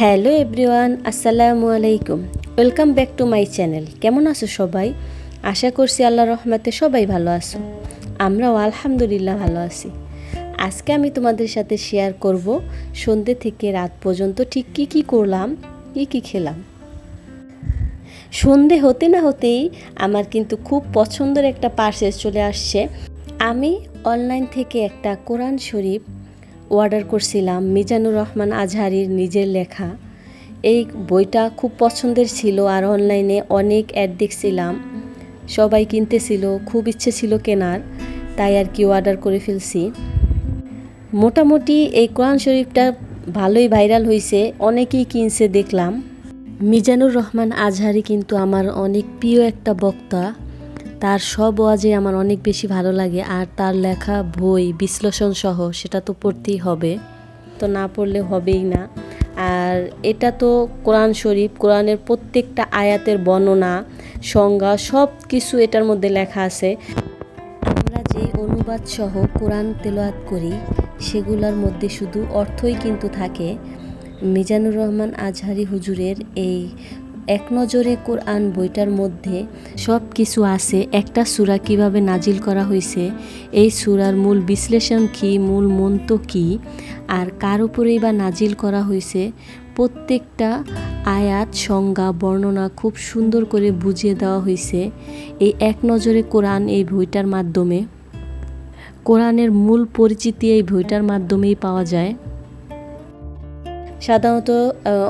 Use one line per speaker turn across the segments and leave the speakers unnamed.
Hello everyone, আসসালামু আলাইকুম। Welcome back to my channel. কেমন আছো সবাই? আশা করছি আল্লাহ রহমতে সবাই ভালো আছো। আমরাও আলহামদুলিল্লাহ ভালো আছি। আজকে আমি তোমাদের সাথে শেয়ার করব সন্ধ্যে থেকে রাত পর্যন্ত ঠিক কী কী করলাম, কী কী খেলাম। সন্ধে হতে না হতেই আমার কিন্তু খুব পছন্দের একটা পার্সেল চলে আসছে। আমি অনলাইন থেকে একটা কোরআন শরীফ অর্ডার করছিলাম মিজানুর রহমান আজহারির নিজের লেখা। এই বইটা খুব পছন্দের ছিল আর অনলাইনে অনেক অ্যাড দেখছিলাম। সবাই কিনতেছিল, খুব ইচ্ছে ছিল কেনার, তাই আর কি অর্ডার করে ফেলছি। মোটামুটি এই কোরআন শরীফটা ভালোই ভাইরাল হয়েছে অনেকেই কিনছে দেখলাম। মিজানুর রহমান আজহারি কিন্তু আমার অনেক প্রিয় একটা বক্তা। তার সব ওয়াজে আমার অনেক বেশি ভালো লাগে আর তার লেখা, বই, বিশ্লেষণ সহ সেটা তো পড়তেই হবে। তো না পড়লে হবেই না। আর এটা তো কোরআন শরীফ, কোরআনের প্রত্যেকটা আয়াতের বর্ণনা, সংজ্ঞা সব কিছু এটার মধ্যে লেখা আছে। আমরা যে অনুবাদ সহ কোরআন তেলাওয়াত করি, সেগুলোর মধ্যে শুধু অর্থই কিন্তু থাকে। মিজানুর রহমান আজহারি হুজুরের এই এক নজরে কোরআন বইটার মধ্যে সব কিছু আছে। একটা সূরা কীভাবে নাজিল করা হয়েছে এই সূরার মূল বিশ্লেষণ কী, মূল মন্ত্র কী, আর কার উপরেই বা নাজিল করা হয়েছে প্রত্যেকটা আয়াত সংজ্ঞা, বর্ণনা খুব সুন্দর করে বুঝিয়ে দেওয়া হয়েছে এই এক নজরে কোরআন এই বইটার মাধ্যমে। কোরআনের মূল পরিচিতি এই বইটার মাধ্যমেই পাওয়া যায়। সাধারণত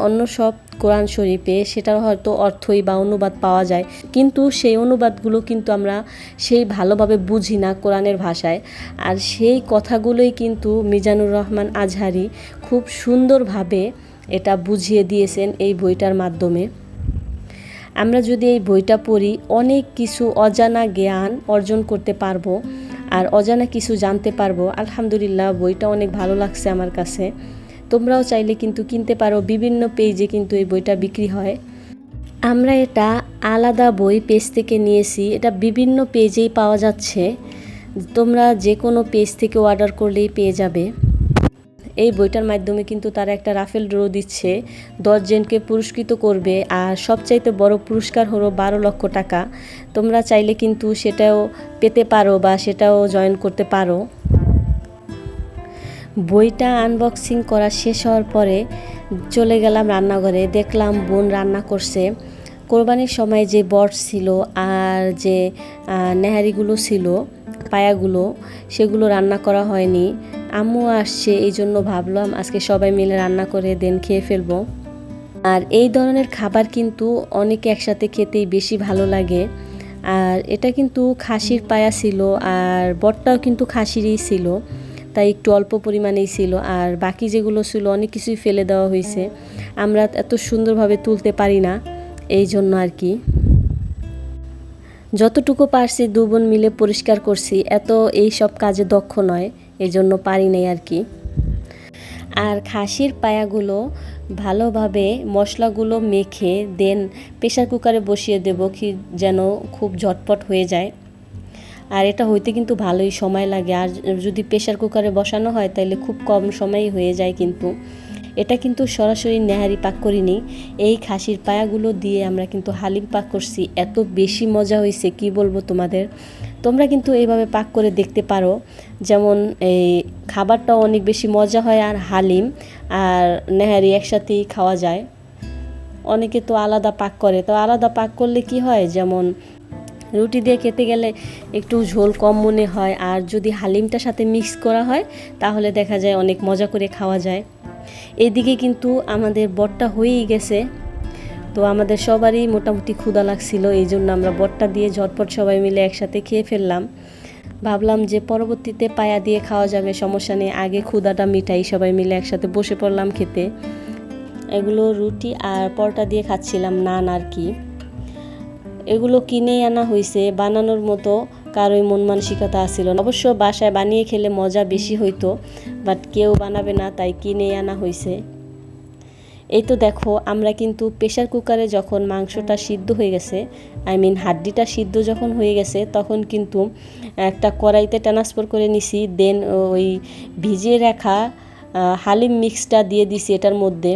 অন্য সব কোরআন শরীফে সেটার হয়তো অর্থই বা অনুবাদ পাওয়া যায়। কিন্তু সেই অনুবাদগুলো কিন্তু আমরা সেই ভালোভাবে বুঝি না কোরআনের ভাষায়। আর সেই কথাগুলোই কিন্তু মিজানুর রহমান আজহারি খুব সুন্দরভাবে এটা বুঝিয়ে দিয়েছেন এই বইটার মাধ্যমে। আমরা যদি এই বইটা পড়ি, অনেক কিছু অজানা জ্ঞান অর্জন করতে পারব আর অজানা কিছু জানতে পারব। আলহামদুলিল্লাহ, বইটা অনেক ভালো লাগছে আমার কাছে। তোমরাও চাইলে কিন্তু কিনতে পারো বিভিন্ন পেজে কিন্তু এই বইটা বিক্রি হয়। আমরা এটা আলাদা বই পেজ থেকে নিয়েছি, এটা বিভিন্ন পেজেই পাওয়া যাচ্ছে। তোমরা যে কোনো পেজ থেকে অর্ডার করলেই পেয়ে যাবে। এই বইটার মাধ্যমে কিন্তু তারা একটা রাফেল ড্র দিচ্ছে দশজনকে পুরস্কৃত করবে আর সবচাইতে বড় পুরস্কার হলো বারো লক্ষ টাকা। তোমরা চাইলে কিন্তু সেটাও পেতে পারো বা সেটাও জয়েন করতে পারো। বইটা আনবক্সিং করা শেষ হওয়ার পরে চলে গেলাম রান্নাঘরে। দেখলাম বোন রান্না করছে। কোরবানির সময় যে বট ছিল আর যে নেহারিগুলো ছিল, পায়াগুলো, সেগুলো রান্না করা হয়নি। আম্মু আসছে এই জন্য ভাবলাম আজকে সবাই মিলে রান্না করে দেন, খেয়ে ফেলব। আর এই ধরনের খাবার কিন্তু অনেকে একসাথে খেতেই বেশি ভালো লাগে। আর এটা কিন্তু খাসির পায়া ছিল, আর বটটাও কিন্তু খাসিরই ছিল। তাই একটু অল্প পরিমাণেই ছিল। আর বাকি যেগুলো ছিল, অনেক কিছুই ফেলে দেওয়া হয়েছে। আমরা এত সুন্দরভাবে তুলতে পারি না, এই জন্য আর কি। যতটুকু পারছি দু বোন মিলে পরিষ্কার করছি, এত এই সব কাজে দক্ষ নয়, এই জন্য পারি নাই আর কি। আর খাসির পায়াগুলো ভালোভাবে মশলাগুলো মেখে দেন প্রেশার কুকারে বসিয়ে দেব, কি যেন খুব ঝটপট হয়ে যায়। আর এটা হইতে কিন্তু ভালোই সময় লাগে। আর যদি প্রেশার কুকারে বসানো হয় তাহলে খুব কম সময়ই হয়ে যায় কিন্তু। এটা কিন্তু সরাসরি নেহারি পাক করিনি। এই খাসির পায়াগুলো দিয়ে আমরা কিন্তু হালিম পাক করছি। এত বেশি মজা হয়েছে কি বলব তোমাদের? তোমরা কিন্তু এইভাবে পাক করে দেখতে পারো। যেমন এই খাবারটাও অনেক বেশি মজা হয় আর হালিম আর নেহারি একসাথেই খাওয়া যায়। অনেকে তো আলাদা পাক করে। তো আলাদা পাক করলে কি হয়? যেমন রুটি দিয়ে খেতে গেলে একটু ঝোল কম মনে হয়। আর যদি হালিমটার সাথে মিক্স করা হয়, তাহলে দেখা যায় অনেক মজা করে খাওয়া যায়। এদিকে কিন্তু আমাদের বটটা হয়েই গেছে। তো আমাদের সবারই মোটামুটি ক্ষুধা লাগছিল, এই জন্য আমরা বটটা দিয়ে ঝটপট সবাই মিলে একসাথে খেয়ে ফেললাম। ভাবলাম যে পরবর্তীতে পায়া দিয়ে খাওয়া যাবে, সমস্যা নেই, আগে ক্ষুদাটা মিঠাই সবাই মিলে একসাথে বসে পড়লাম খেতে। এগুলো রুটি আর পরোটা দিয়ে খাচ্ছিলাম, নান আর কি। এগুলো কিনেই আনা হয়েছে বানানোর মতো কারোই মন মানসিকতা আসছিল না। অবশ্য বাসায় বানিয়ে খেলে মজা বেশি হইতো, বাট কেউ বানাবে না, তাই কিনে আনা হয়েছে এই তো দেখো, আমরা কিন্তু প্রেশার কুকারে যখন মাংসটা সিদ্ধ হয়ে গেছে, আই মিন হাড্ডিটা সিদ্ধ যখন হয়ে গেছে, তখন কিন্তু একটা কড়াইতে ট্রান্সফার করে নিছি, দেন ওই ভিজিয়ে রাখা হালিম মিক্সটা দিয়ে দিছি এটার মধ্যে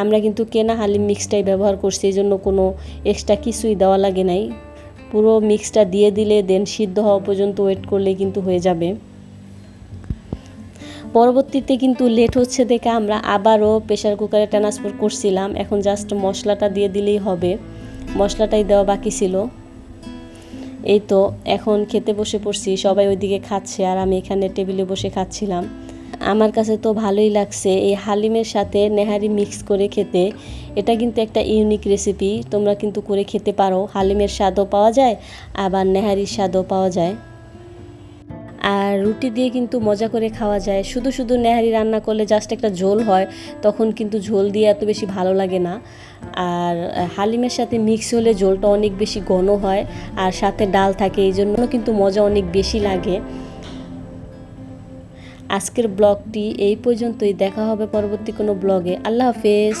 আমরা কিন্তু কেনা হালিম মিক্সটাই ব্যবহার করছি, এই জন্য কোনো এক্সট্রা কিছুই দেওয়া লাগে নাই। পুরো মিক্সটা দিয়ে দিলে দেন সিদ্ধ হওয়া পর্যন্ত ওয়েট করলে কিন্তু হয়ে যাবে। পরবর্তীতে কিন্তু লেট হচ্ছে দেখে আমরা আবারও প্রেশার কুকারে ট্রান্সফার করছিলাম। এখন জাস্ট মশলাটা দিয়ে দিলেই হবে। মশলাটাই দেওয়া বাকি ছিল। এই তো, এখন খেতে বসে পড়ছি, সবাই ওইদিকে খাচ্ছে আর আমি এখানে টেবিলে বসে খাচ্ছিলাম। আমার কাছে তো ভালোই লাগছে। এই হালিমের সাথে নেহারি মিক্স করে খেতে। এটা কিন্তু একটা ইউনিক রেসিপি তোমরা কিন্তু করে খেতে পারো। হালিমের স্বাদও পাওয়া যায়, আবার নেহারির স্বাদও পাওয়া যায়। আর রুটি দিয়ে কিন্তু মজা করে খাওয়া যায়। শুধু শুধু নেহারি রান্না করলে জাস্ট একটা ঝোল হয়, তখন কিন্তু ঝোল দিয়ে এত বেশি ভালো লাগে না। আর হালিমের সাথে মিক্স হলে ঝোলটা অনেক বেশি ঘন হয়, আর সাথে ডাল থাকে এই জন্য কিন্তু মজা অনেক বেশি লাগে। আজকের ব্লগটি এই পর্যন্তই। দেখা হবে পরবর্তী কোনো ব্লগে। আল্লাহ হাফেজ।